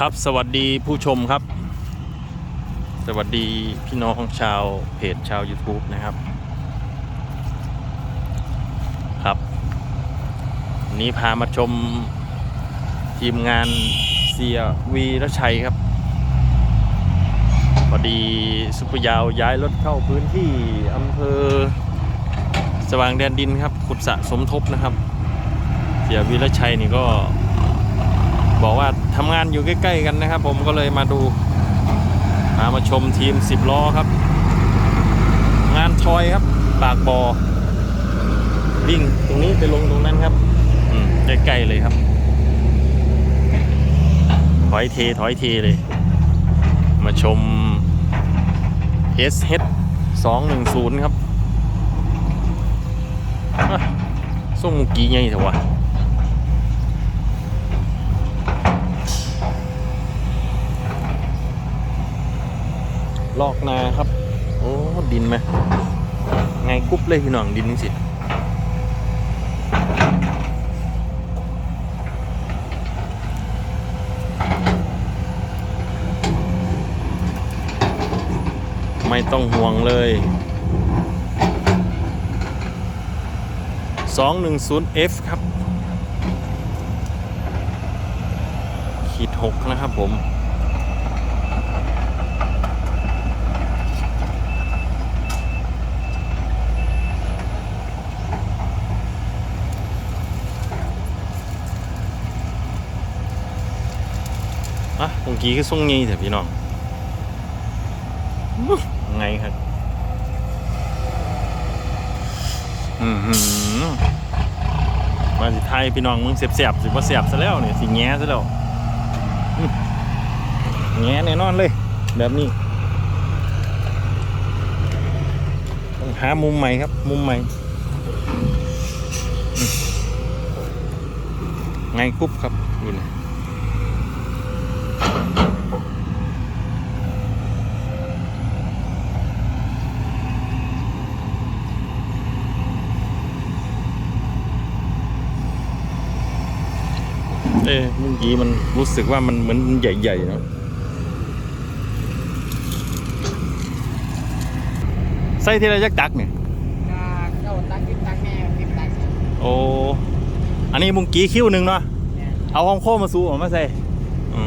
ครับสวัสดีผู้ชมครับ สวัสดีพี่น้องชาวเพจชาว YouTube นะครับ ครับ นี้พามาชมทีมงานเสียวีรชัยครับพอดีซุปเปอร์ยาวย้ายรถเข้าพื้นที่อำเภอ สว่างแดนดินครับขุดสะสมทบนะครับ เสียวีรชัยนี่ก็ บอกว่าทำงานอยู่ใกล้ ๆ กันนะครับ ผมก็เลยมาดูามาชมทีม 10 ล้อครับ งานทอยครับปากบอวิ่งตรงนี้ไปลงตรงนั้นครับใกล้ๆเลยครับ ถอยเทถอยเทเลย มาชม SH 210 ครับอะส่งเมื่อกี้ไงเถอะวะ ลอกนาครับ โอ้ ดินไหมไงกุ๊บเลยพี่น้องดินสิไม่ต้องห่วงเลย 210F ครับ ขีด 6 นะครับผม อะเมื่อกี้ก็ส่งงี้แต่พี่น้องไงครับอือหือมาสิไทยพี่น้องมึงเสียบๆสิว่าเสียบซะแล้วเนี่ยสิแง่ซะแล้วแง่แน่นอนเลย แบบนี้ต้องหามุมใหม่ครับ มุมใหม่ไงกุ๊บครับดูนะ เอ้เมื่อกี้มันรู้สึกว่ามันเหมือนใหญ่ๆเนาะใส่ทีละจักตักเนี่ยเจ้าตักกินตักแม่กินตักโอ้อันนี้มุงกี้คิ้วหนึ่งเนาะเนี่ยเอาห้องโค้งมาสู้ออกมาใส่อื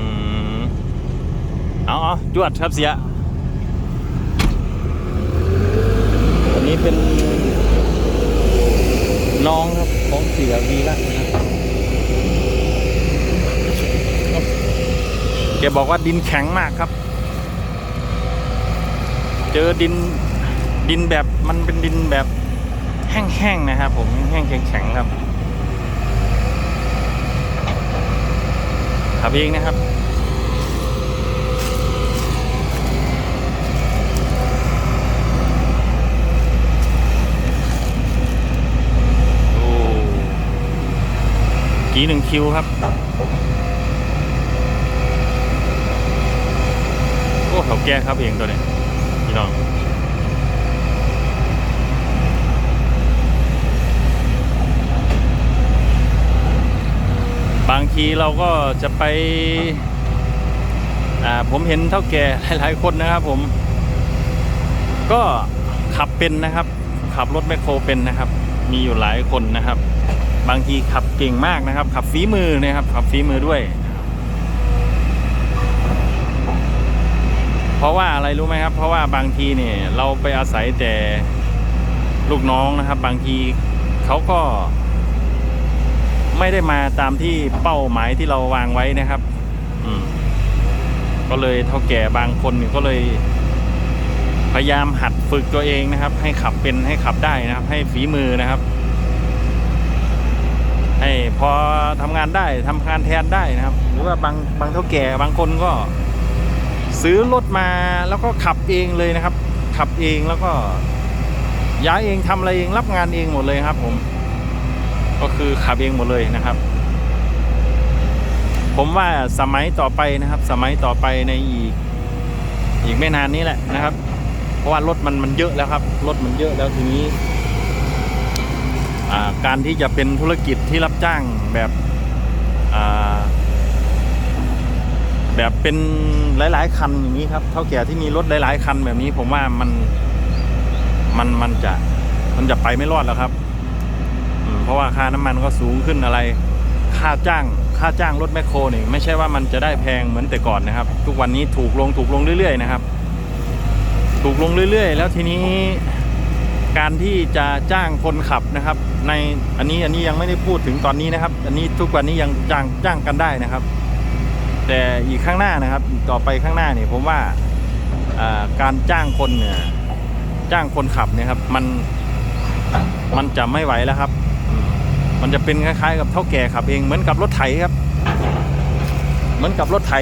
มเอาเอาจวดครับเสียอันนี้เป็นน้องครับของเสียวีละนะครับ แกบอกว่าดินแข็งมากครับ เจอดินดินแบบมันเป็นดินแบบแห้งๆนะครับผมแห้งแข็งๆครับขับเองนะครับโอ้กี่หนึ่งคิวครับ โอ้ เขาแก้ครับเองตัวนี้พี่น้องบางทีเราก็จะไปอ่าผมเห็นเท่าแก่หลาย ๆ คนนะครับผม ก็ขับเป็นนะครับ ขับรถแมคโครเป็นนะครับ มีอยู่หลายคนนะครับ บางทีขับเก่งมากนะครับ ขับฝีมือนะครับ ขับฝีมือด้วย เพราะว่าอะไรรู้ไหมครับ เพราะว่าบางทีเนี่ยเราไปอาศัยแต่ลูกน้องนะครับ บางทีเขาก็ ไม่ได้มาตามที่เป้าหมายที่เราวางไว้นะครับ อืม ก็เลยเท่าแก่บางคนเนี่ยก็เลย พยายามหัดฝึกตัวเองนะครับ ให้ขับเป็นให้ขับได้นะครับ ให้ฝีมือนะครับ ให้พอทำงานได้ทำงานแทนได้นะครับ หรือว่าบางบางเท่าแก่บางคนก็ ซื้อรถมาแล้วก็ขับเองเลยนะครับ ขับเองแล้วก็ย้ายเองทำอะไรเองรับงานเองหมดเลยครับ ผม ก็คือขับเองหมดเลยนะครับ ผมว่าสมัยต่อไปนะครับ สมัยต่อไปในอีกอีกไม่นานนี้แหละนะครับ เพราะว่ารถมันมันเยอะแล้วครับ รถมันเยอะแล้วทีนี้การที่จะเป็นธุรกิจที่รับจ้างแบบ แบบเป็นหลาย ๆ คันอย่างนี้ครับเท่าแก่ที่มีรถหลาย ๆ คันแบบนี้ ผมว่ามันมันมันจะมันจะไปไม่รอดแล้วครับเพราะว่าค่าน้ำมันก็สูงขึ้นอะไร ค่าจ้าง ค่าจ้างรถแมคโครนี่ไม่ใช่ว่ามันจะได้แพงเหมือนแต่ก่อนนะครับ ทุกวันนี้ถูกลงถูกลงเรื่อย ๆ นะครับ ถูกลงเรื่อย ๆ แล้วทีนี้การที่จะจ้างคนขับนะครับ ในอันนี้อันนี้ยังไม่ได้พูดถึงตอนนี้นะครับ อันนี้ทุกวันนี้ยังจ้างจ้างกันได้นะครับ แต่อีกข้างหน้านะครับต่อไปข้างหน้าเนี่ยผมว่าการจ้างคนเนี่ยจ้างคนขับเนี่ยครับมันมันจะไม่ไหวแล้วครับ มันจะเป็นคล้ายๆ กับเท่าแก่ขับเองเหมือนกับรถไถครับ เหมือนกับรถไถ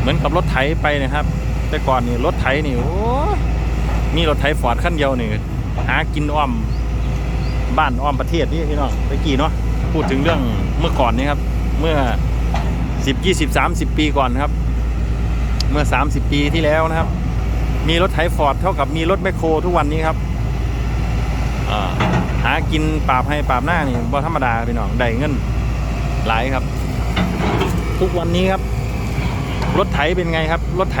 เหมือนกับรถไถไปนะครับ แต่ก่อนนี่รถไถนี่โอ้มีรถไถฟอร์ดคันเดียวนี่หากินอ้อมบ้านอ้อมประเทศนี่พี่น้องไปกี่เนาะพูดถึงเรื่องเมื่อก่อนนี่ครับ เมื่อ 10 20 30 ปีก่อนครับ เมื่อ 30 ปีที่แล้วนะครับ มีรถไถฟอร์ดเท่ากับมีรถแมคโครทุกวันนี้ครับหากินปราบให้ปราบหน้านี่บ่ธรรมดาพี่น้องได้เงินหลายครับ ทุกวันนี้ครับ รถไถเป็นไงครับ รถไถ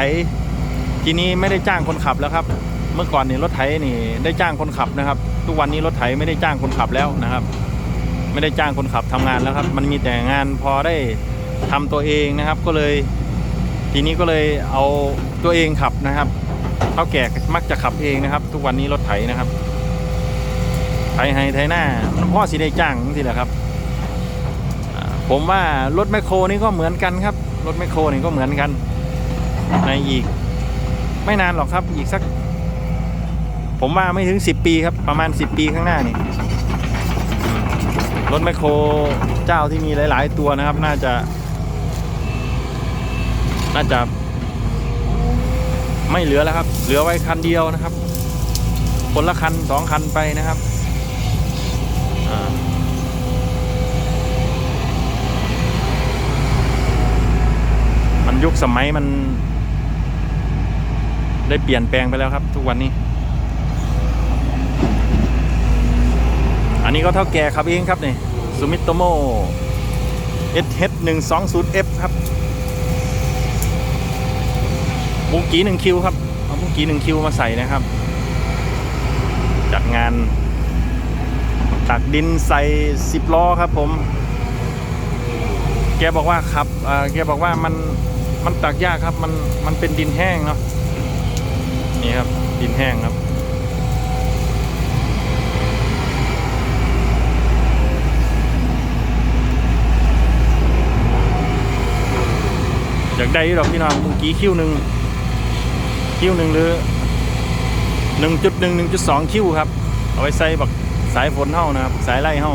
ทีนี้ไม่ได้จ้างคนขับแล้วครับ เมื่อก่อนนี่รถไถนี่ได้จ้างคนขับนะครับ ทุกวันนี้รถไถไม่ได้จ้างคนขับแล้วนะครับ ไม่ได้จ้างคนขับทำงานแล้วครับ มันมีแต่งานพอได้ทำตัวเองนะครับ ก็เลย ทีนี้ก็เลยเอาตัวเองขับนะครับเท่าแก่มักจะขับเองนะครับ ทุกวันนี้รถไถนะครับไถให้ไถหน้าพ่อสิได้จ้างทีแหละครับผมว่ารถแมคโครนี่ก็เหมือนกันครับ รถแมคโครนี่ก็เหมือนกัน ในอีก ไม่นานหรอกครับอีกสัก ผมว่าไม่ถึง 10 ปีครับ ประมาณ 10 ปีข้างหน้านี่ รถแมคโครเจ้าที่มีหลาย ๆ ตัวนะครับ น่าจะ น่าจะ ไม่เหลือแล้วครับ เหลือไว้คันเดียวนะครับคนละคันสองคันไปนะครับมันยุคสมัยมัน ได้เปลี่ยนแปลงไปแล้วครับ ทุกวันนี้ อันนี้ก็เท่าแก่ครับเองครับนี่ซูมิโตโม SH 1 2 0 F ครับบุกี1คิวครับ เอาบุกี1คิวมาใส่นะครับ จัดงาน ตักดินใส่10ล้อครับผม แกบอกว่าครับอ่าแกบอกว่ามันมันตักยากครับ มันมันเป็นดินแห้งเนาะนี่ครับ ดินแห้งครับากได้อยู่ดอกพี่น้องเมื่อกี้คิ้วหนึ่งคิ้วหนึ่งหรือหนึ่งจุดหนึ่งหนึ่งจุดสองคิ้วครับ เอาไว้ใส่บักสายฝนเฮ้านะครับ สายไล่เฮ้า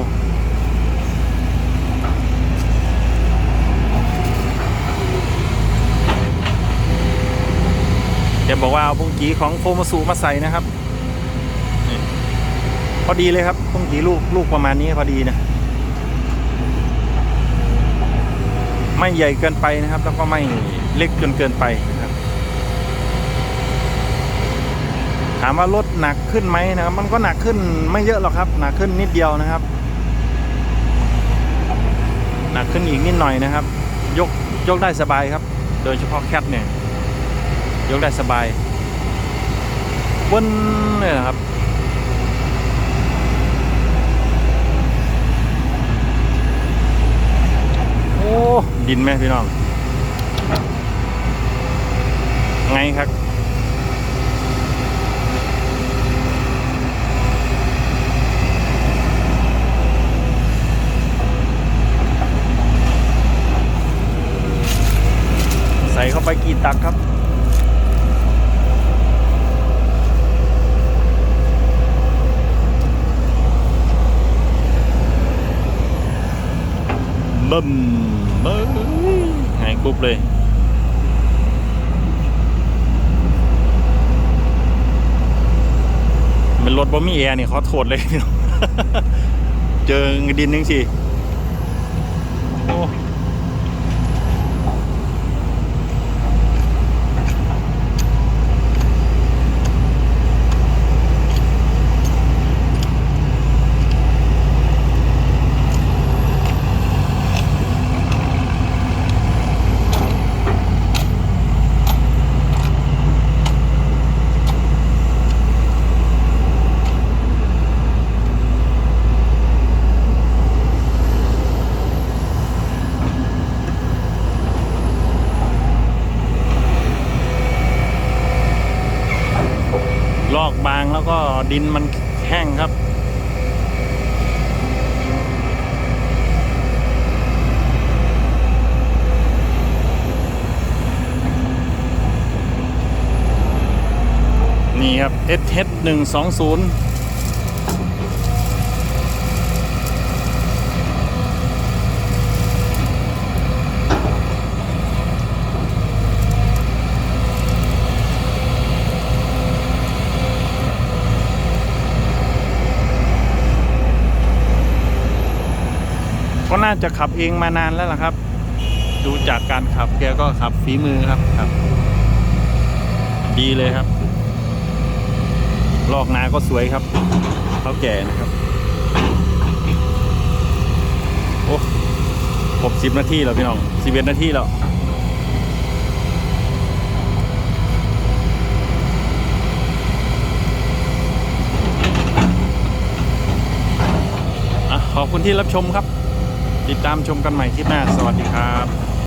แกบอกว่าเอาพุงกีของโคมาสูมาใส่นะครับ พอดีเลยครับพุงกีลูกลูกประมาณนี้พอดีนะ ไม่ใหญ่เกินไปนะครับ แล้วก็ไม่เล็กจนเกินไปนะครับถามว่ารถหนักขึ้นไหมนะครับ มันก็หนักขึ้นไม่เยอะหรอกครับ หนักขึ้นนิดเดียวนะครับ หนักขึ้นอีกนิดหน่อยนะครับ ยกยกได้สบายครับ โดยเฉพาะแคทเนี่ยยกได้สบายวนเลยนะครับ ดินไหมพี่น้อง ไงครับใส่เข้าไปกี่ตักครับบึ้ม ปุ๊บเลยเป็นรถบ่มีแอร์นี่เขาโทษเลย เจอดินนึงสิ โอ้ ก็ ดินมันแห้งครับ นี่ครับ SH 1 น่าจะขับเองมานานแล้วล่ะครับ ดูจากการขับแกก็ขับฝีมือครับครับ ดีเลยครับ ลอกนาก็สวยครับเขาแก่นะครับ โอ้หกสิบนาทีแล้วพี่น้องสิบเอ็ดนาทีแล้วขอบคุณที่รับชมครับ ติดตามชมกันใหม่คลิปหน้า สวัสดีครับ